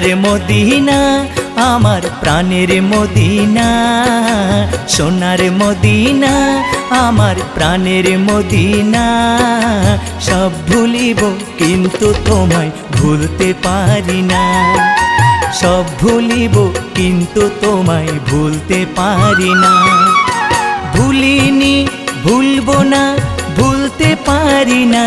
সোনার মদিনা, আমার প্রাণের মদিনা। সোনার মদিনা, আমার প্রাণের মদিনা। সব ভুলিব কিন্তু তোমায় ভুলতে পারি না। সব ভুলিব কিন্তু তোমায় ভুলতে পারি না। ভুলিনি, ভুলবো না, ভুলতে পারি না।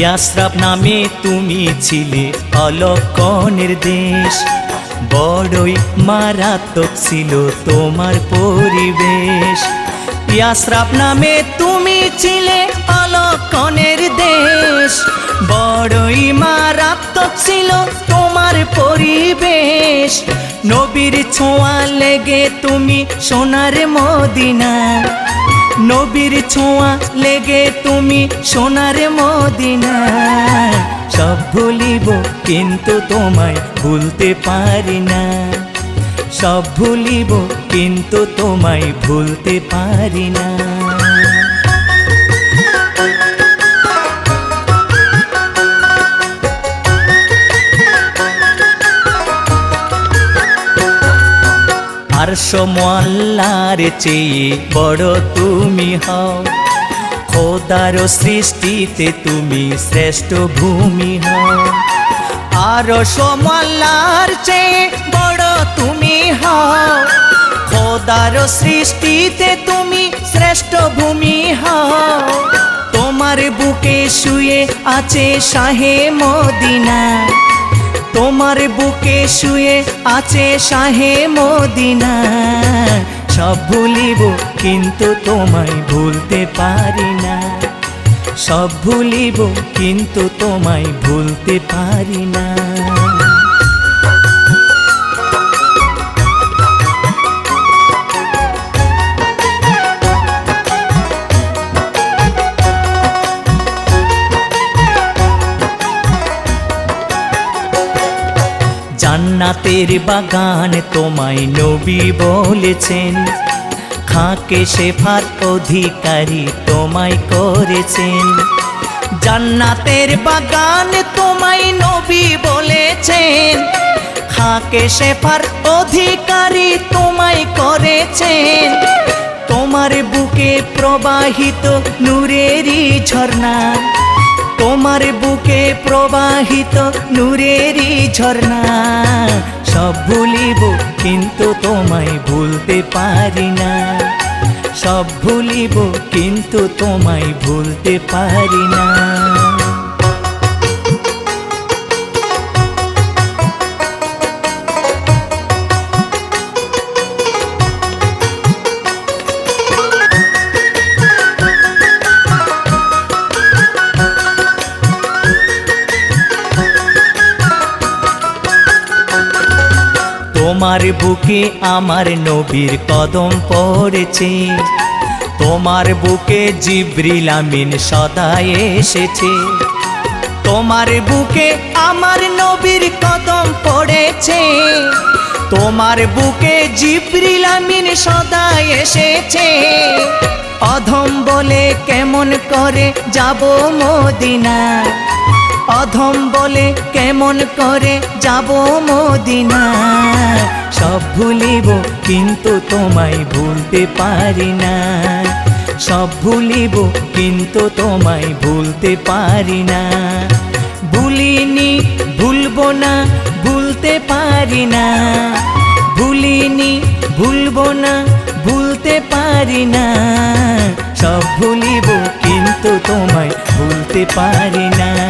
ইয়াসরাব নামে তুমি ছিলে অলক্ষণের দেশ। বড়ই মারাত্মক ছিল তোমার পরিবেশ। ইয়াসরাব নামে তুমি ছিলে অলক্ষণের দেশ। বড়ই মারাত্মক ছিল তোমার পরিবেশ। নবীর ছোঁয়া লেগে তুমি সোনার মদিনা নবীর ছোঁয়া লেগে তুমি সোনার মদিনা। সব ভুলিব কিন্তু তোমায় ভুলতে পারি না। সব ভুলিব কিন্তু তোমায় ভুলতে পারি না। সমল্লার চেয়ে বড় তুমি হও। খোদার সৃষ্টিতে তুমি শ্রেষ্ঠ ভূমি হও। আর সমল্লার চেয়ে বড় তুমি হও। খোদার সৃষ্টিতে তুমি শ্রেষ্ঠ ভূমি হও। তোমার বুকে শুয়ে আছে শাহে মদিনা। তোমার বুকে শুয়ে আছে শাহে মদিনা। সব ভুলিব, কিন্তু তোমায় ভুলতে পারি না। সব ভুলিব, কিন্তু তোমায় ভুলতে পারি না। জান্নাতের বাগান তোমায় নবী বলেছেন। খাকে শেফার অধিকারী তোমায় করেছেন। জান্নাতের বাগান তোমায় নবী বলেছেন। খাকে শেফার অধিকারী তোমায় করেছেন। তোমার বুকে প্রবাহিত নূরেরই ঝর্ণা। তোমার বুকে প্রবাহিত নূরেরই ঝর্ণা। সব ভুলিব, কিন্তু তোমায় ভুলতে পারি না। সব ভুলিব, কিন্তু তোমায় ভুলতে পারি না। তোমার বুকে আমার নবীর কদম পড়েছে। তোমার বুকে জিব্রিল আমিন সদাই এসেছে। তোমার বুকে আমার নবীর কদম পড়েছে। তোমার বুকে জিব্রিল আমিন সদাই এসেছে। অধম বলে কেমন করে যাব মদিনা? অধম বলে কেমন করে যাব মদিনা? সব ভুলিব, কিন্তু তোমায় ভুলতে পারি না। সব ভুলিব, কিন্তু তোমায় ভুলতে পারি না। ভুলিনি, ভুলব না, ভুলতে পারি না। ভুলিনি, ভুলব না, ভুলতে পারি না। সব ভুলিব, কিন্তু তোমায় ভুলতে পারি না।